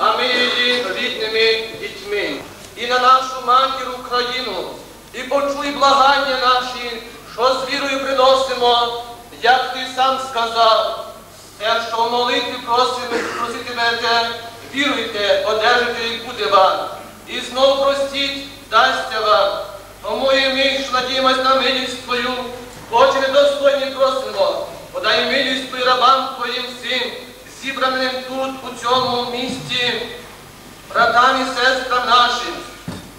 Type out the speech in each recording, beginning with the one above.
а ми її рідними дітьми. І на нашу матір Україну, і почуй благання наші, що з вірою приносимо, як ти сам сказав, те, що в молитві просимо, проситимете, віруйте, одержите і буде вам. І знов простіть, дасться вам. Тому і ми, що надіємось на милість Твою, хоч і недостойні просимо, подай милість Твою рабам Твоїм всім, зібраним тут, у цьому місті, братам і сестрам нашим,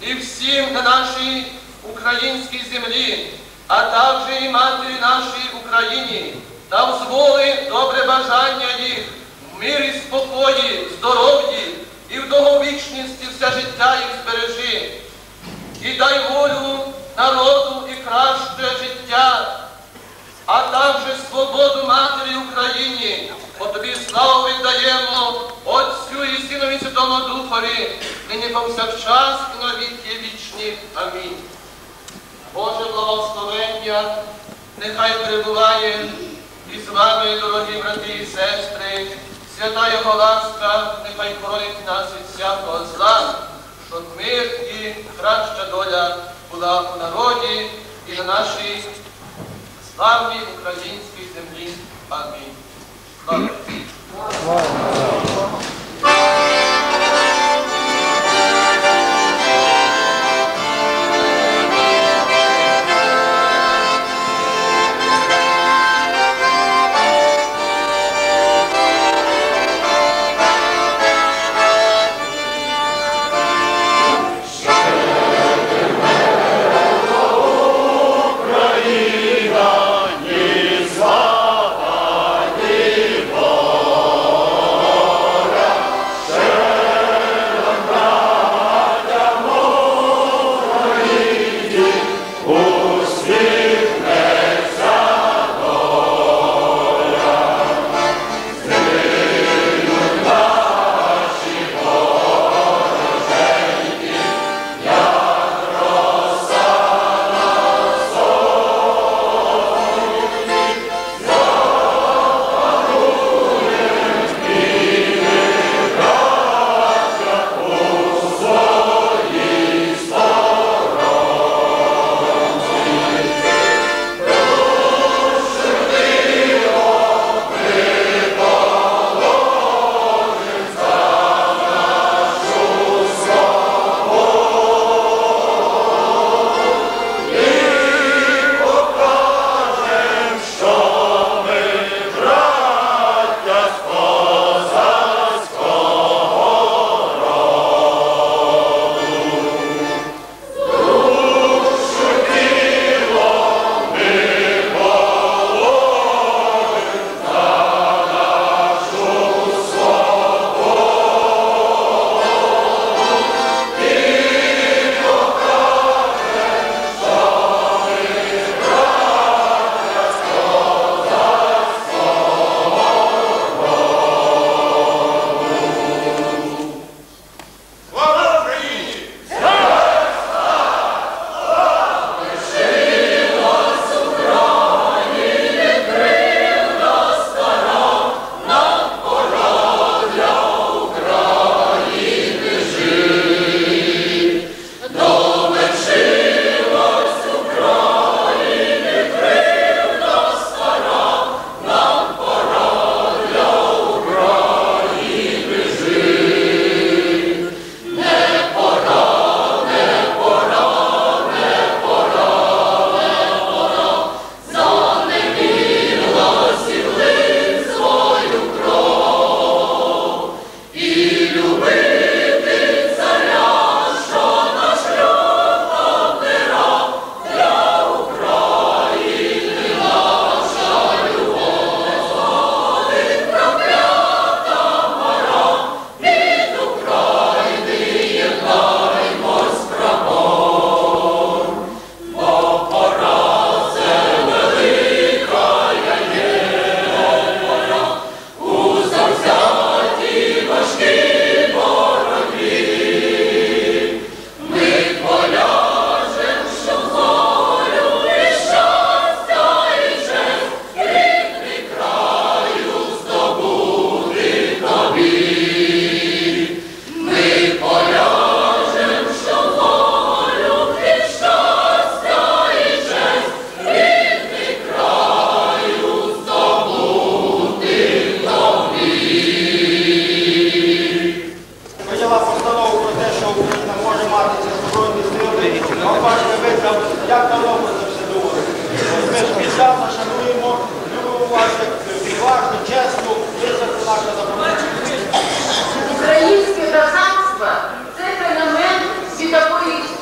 і всім на нашій українській землі, а також і матері нашій Україні, та взволи добре бажання їх, в мирі, спокої, здоров'ї і в довговічності все життя їх збережи. І дай волю народу і краще життя, а також свободу матері Україні. По тобі славу віддаємо Отцю і Синові Святому Духові, нині повсякчас і на віки вічні. Амінь. Боже благословення, нехай перебуває із вами, дорогі брати і сестри, свята Його ласка, нехай хоронить нас від всякого зла, щоб мир і краща доля була у народі і на нашій славній українській землі. Амінь. Слава. Wow.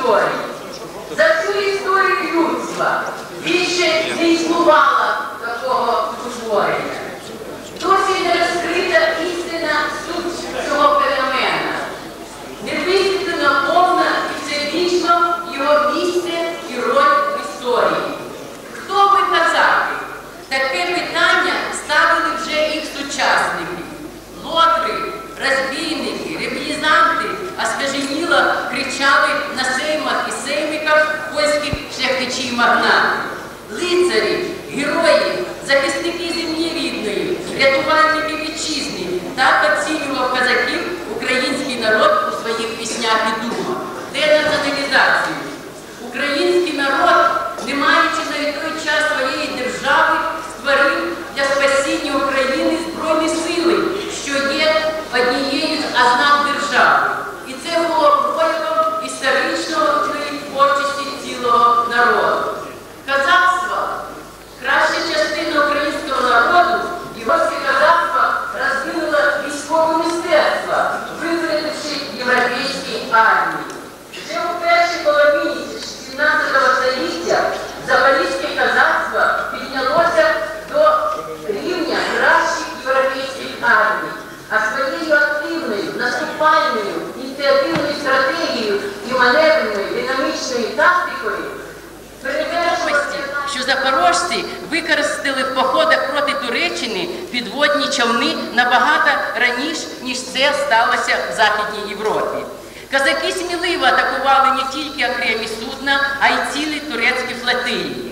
історії. За всю історію людства більше не існувало такого утворення. використали в походах проти Туреччини підводні човни набагато раніше, ніж це сталося в Західній Європі. Казаки сміливо атакували не тільки окремі судна, а й цілі турецькі флотилії.